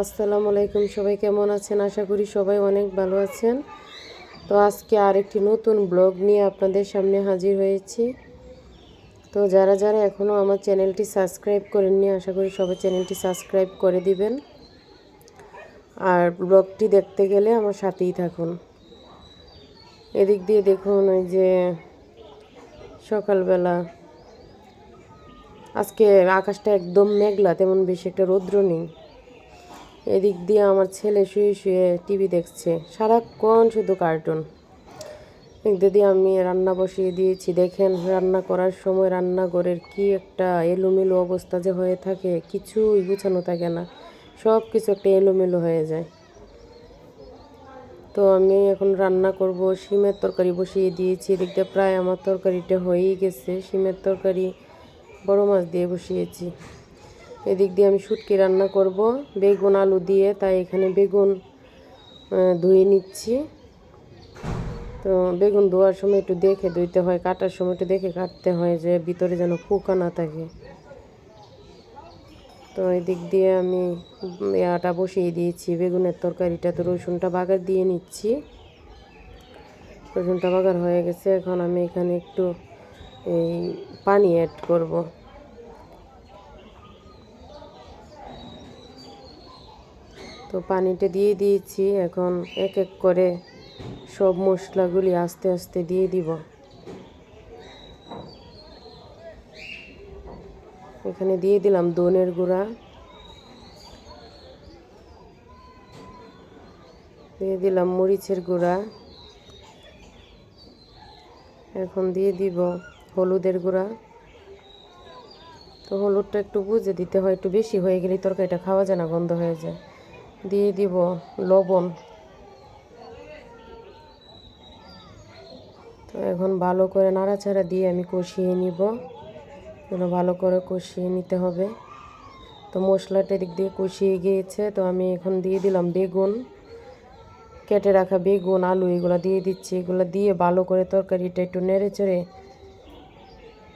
আসসালামু আলাইকুম, সবাই কেমন আছেন? আশা করি সবাই অনেক ভালো আছেন। তো আজকে আরেকটি নতুন ব্লগ নিয়ে আপনাদের সামনে হাজির হয়েছি। তো যারা যারা এখনও আমার চ্যানেলটি সাবস্ক্রাইব করেননি, আশা করি সবাই চ্যানেলটি সাবস্ক্রাইব করে দিবেন। আর ব্লগটি দেখতে গেলে আমার সাথেই থাকুন। এদিক দিয়ে দেখুন, ওই যে সকালবেলা আজকে আকাশটা একদম মেঘলা, তেমন বেশি একটা রৌদ্র নেই। এদিক দিয়ে আমার ছেলে শুয়ে শুয়ে টিভি দেখছে। সারাক্ষণ শুধু কার্টুন। দিদি আমি রান্না বসিয়ে দিয়েছি। দেখেন, রান্না করার সময় রান্নাঘরের কি একটা এলোমেলো অবস্থা যে হয়ে থাকে, কিছুই গুছানো থাকে না। সব কিছু একটা এলোমেলো হয়ে যায়। তো আমি এখন রান্না করব। শিমের তরকারি বসিয়ে দিয়েছি। এদিক দিয়ে প্রায় আমার তরকারিটা হয়েই গেছে। শিমের তরকারি বড় মাছ দিয়ে বসিয়েছি। এদিক দিয়ে আমি শুটকি রান্না করব। বেগুন, আলু দিয়ে, তাই এখানে বেগুন ধুয়ে নিচ্ছি। তো বেগুন ধোয়ার সময় একটু দেখে ধুইতে হয়, কাটার সময় একটু দেখে কাটতে হয় যে ভিতরে যেন পোকা না থাকে। তো এদিক দিয়ে আমি ইয়াটা বসিয়ে দিয়েছি, বেগুনের তরকারিটা, তো রসুনটা বাগার দিয়ে নিচ্ছি। রসুনটা বাগার হয়ে গেছে, এখন আমি এখানে একটু এই পানি অ্যাড করব। তো পানিটা দিয়ে দিয়েছি। এখন এক এক করে সব মশলাগুলি আস্তে আস্তে দিয়ে দিব। এখানে দিয়ে দিলাম দনের গুঁড়া। দিয়ে দিলাম মরিচের গুঁড়া। এখন দিয়ে দিব হলুদের গুঁড়া। তো হলুদটা একটু বুঝে দিতে হয়, একটু বেশি হয়ে গেলে তরকারিটা খাওয়া যায় না, গন্ধ হয়ে যায়। দিয়ে দিব লবণ। তো এখন ভালো করে নাড়াচাড়া দিয়ে আমি কষিয়ে নিব। এগুলো ভালো করে কষিয়ে নিতে হবে। তো মশলাটা দিক দিয়ে কষিয়ে গিয়েছে। তো আমি এখন দিয়ে দিলাম বেগুন। কেটে রাখা বেগুন, আলু এগুলো দিয়ে দিচ্ছি। এগুলো দিয়ে ভালো করে তরকারিটা একটু নেড়ে চেড়ে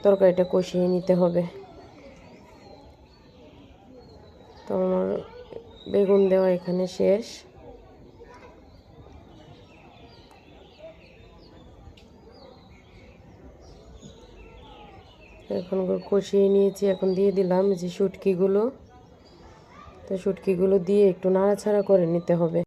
তরকারিটা কষিয়ে নিতে হবে। তো আমার বেগুন দেওয়া এখানে শেষ। এখন কষিয়ে নিয়েছি, এখন দিয়ে দিলাম যে শুটকিগুলো। তো শুটকিগুলো দিয়ে একটু নাড়াছাড়া করে নিতে হবে।